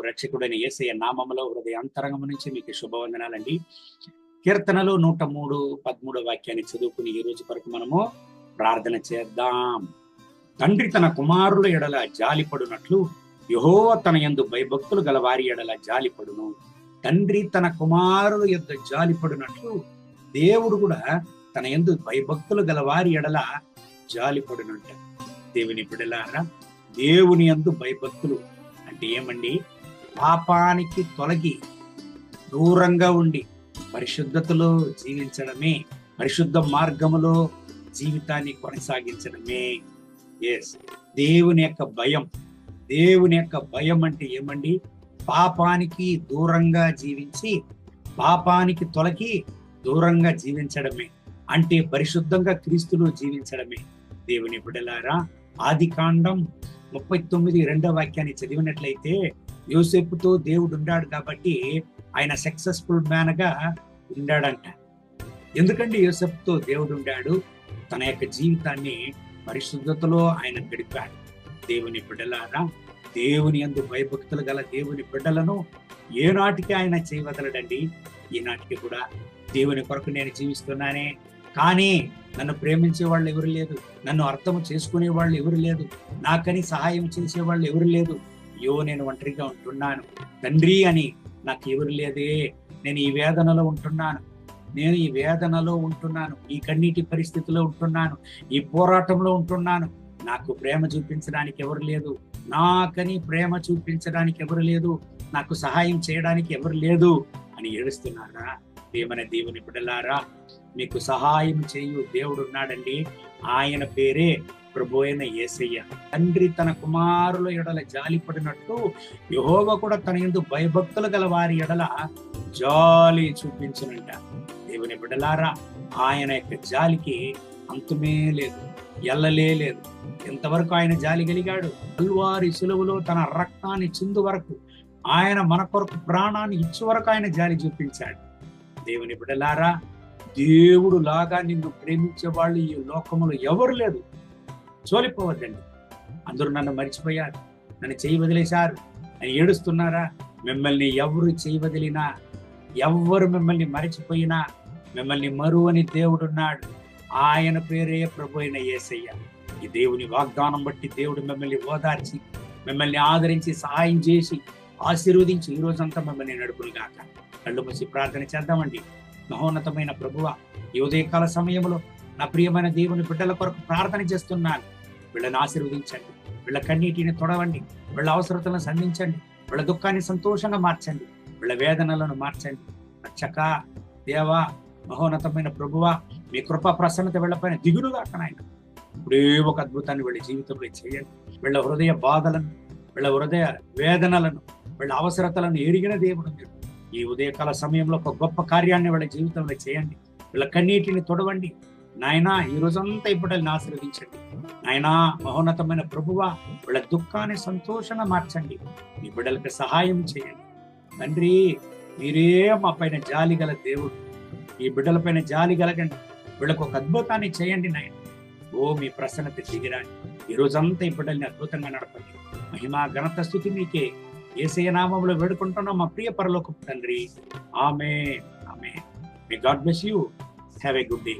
రక్షకుడైన యేసయ్య నామములో హృదయ అంతరంగం నుంచి మీకు శుభవందనాలండి. కీర్తనలు నూట మూడు పదమూడో వాక్యాన్ని చదువుకుని ఈ రోజు వరకు మనము ప్రార్థన చేద్దాం. తండ్రి తన కుమారుల ఎడల జాలిపడునట్లు యహోవ తన యందు భయభక్తులు గల వారి ఎడల జాలిపడును. తండ్రి తన కుమారుల యొద్ద జాలిపడినట్లు దేవుడు కూడా తన యందు భయభక్తులు గల వారి ఎడల జాలిపడునంట. దేవుని బిడలారా దేవుని యందు భయభక్తులు అంటే ఏమండి? పాపానికి తొలగి దూరంగా ఉండి పరిశుద్ధతలో జీవించడమే పరిశుద్ధ మార్గములో జీవితాన్ని కొనసాగించడమే. ఎస్ దేవుని యొక్క భయం దేవుని యొక్క భయం అంటే ఏమండి? పాపానికి దూరంగా జీవించి పాపానికి తొలగి దూరంగా జీవించడమే. అంటే పరిశుద్ధంగా క్రీస్తులో జీవించడమే. దేవుని బిడలారా ఆది కాండం ముప్పై తొమ్మిది రెండో వాక్యాన్ని చదివినట్లయితే యోసేపుతో దేవుడు ఉన్నాడు కాబట్టి ఆయన సక్సెస్ఫుల్ మ్యాన్గా ఉండాడంట ఎందుకంటే యోసెఫ్తో దేవుడు ఉండాడు తన యొక్క జీవితాన్ని పరిశుద్ధతలో ఆయన గడిపాడు. దేవుని బిడ్డలారా దేవుని ఎందు భయభక్తులు గల దేవుని బిడ్డలను ఏనాటికి ఆయన చేయవదలడండి. ఈనాటికి కూడా దేవుని కొరకు నేను జీవిస్తున్నానే. కానీ నన్ను ప్రేమించే వాళ్ళు ఎవరు లేదు నన్ను అర్థం చేసుకునే వాళ్ళు ఎవరు లేదు నాకని సహాయం చేసే వాళ్ళు ఎవరు లేదు అయ్యో నేను ఒంటరిగా ఉంటున్నాను. తండ్రి అని నాకు ఎవరు లేదే. నేను ఈ వేదనలో ఉంటున్నాను. నేను ఈ వేదనలో ఉంటున్నాను. ఈ కన్నీటి పరిస్థితిలో ఉంటున్నాను. ఈ పోరాటంలో ఉంటున్నాను. నాకు ప్రేమ చూపించడానికి ఎవరు లేదు. నాకని ప్రేమ చూపించడానికి ఎవరు లేదు. నాకు సహాయం చేయడానికి ఎవరు లేదు అని ఏడుస్తున్నారా? దేవన దేవుని బిడ్డలారా మీకు సహాయం చేయు దేవుడు ఉన్నాడండి. ఆయన పేరే ప్రభు అయిన యేసయ్య తండ్రి తన కుమారుల ఎడల జాలిపడినట్టు యహోవ కూడా తన ఎందు భయభక్తులు గల వారి ఎడల జాలి చూపించనంట. దేవుని బిడలారా ఆయన యొక్క జాలికి అంతమే లేదు ఎల్లలే లేదు. ఎంతవరకు ఆయన జాలి కలిగాడు. అల్వారి సులువులో తన రక్తాన్ని చిందు వరకు ఆయన మన కొరకు ప్రాణాన్ని ఇచ్చు వరకు ఆయన జాలి చూపించాడు. దేవుని బిడలారా దేవుడు లాగా నిన్ను ప్రేమించే వాళ్ళు ఈ లోకంలో ఎవరు లేదు చోలిపోవద్దండి. అందరూ నన్ను మర్చిపోయారు. నన్ను చేయి వదిలేశారు. అని ఏడుస్తున్నారా? మిమ్మల్ని ఎవరు చేయి వదిలినా ఎవ్వరు మిమ్మల్ని మరచిపోయినా మిమ్మల్ని మరువని దేవుడున్నాడు. ఆయన పేరే ప్రభు అయిన యేసయ్య ఈ దేవుని వాగ్దానం బట్టి దేవుడు మిమ్మల్ని ఓదార్చి మిమ్మల్ని ఆదరించి సహాయం చేసి ఆశీర్వదించి ఈ రోజంతా మమ్మల్ని నడుపులు గాక. కళ్ళు మూసి ప్రార్థన చేద్దామండి. మహోన్నతమైన ప్రభువ ఈ ఉదయకాల సమయంలో నా ప్రియమైన దేవుని బిడ్డల కొరకు ప్రార్థన చేస్తున్నాను. వీళ్ళని ఆశీర్వదించండి. వీళ్ళ కన్నీటిని తొడవండి. వీళ్ళ అవసరతలను సంధించండి. వీళ్ళ దుఃఖాన్ని సంతోషంగా మార్చండి. వీళ్ళ వేదనలను మార్చండి. రక్షక దేవా మహోన్నతమైన ప్రభువ మీ కృప ప్రసన్నత వీళ్ళపైన దిగులుగా నాయన. ఇప్పుడే ఒక అద్భుతాన్ని వీళ్ళ జీవితంలో చేయండి. వీళ్ళ హృదయ బాధలను వీళ్ళ హృదయ వేదనలను వీళ్ళ అవసరతలను ఎరిగిన దేవుడు మీరు. ఈ ఉదయకాల సమయంలో ఒక గొప్ప కార్యాన్ని వీళ్ళ జీవితంలో చేయండి. వీళ్ళ కన్నీటిని తొడవండి. నాయనా ఈ రోజంతా ఇప్పటిని ఆశీర్వదించండి. నాయనా మహోన్నతమైన ప్రభువ వీళ్ళ దుఃఖాన్ని సంతోషంగా మార్చండి. మీ బిడ్డలకు సహాయం చేయండి. తండ్రి మీరే మా పైన జాలి గల దేవుడు. ఈ బిడ్డల పైన జాలి కలగండి. వీళ్ళకు ఒక అద్భుతాన్ని చేయండి నాయన. ఓ మీ ప్రసన్నత దిగిరాని ఈ రోజంతా ఈ బిడ్డల్ని అద్భుతంగా నడపండి. మహిమా ఘనత స్థుతి మీకే. ఏసయ నామంలో వేడుకుంటున్నాం. మా ప్రియ పరలోక తండ్రి. ఆమె ఆమె may God bless you have a good day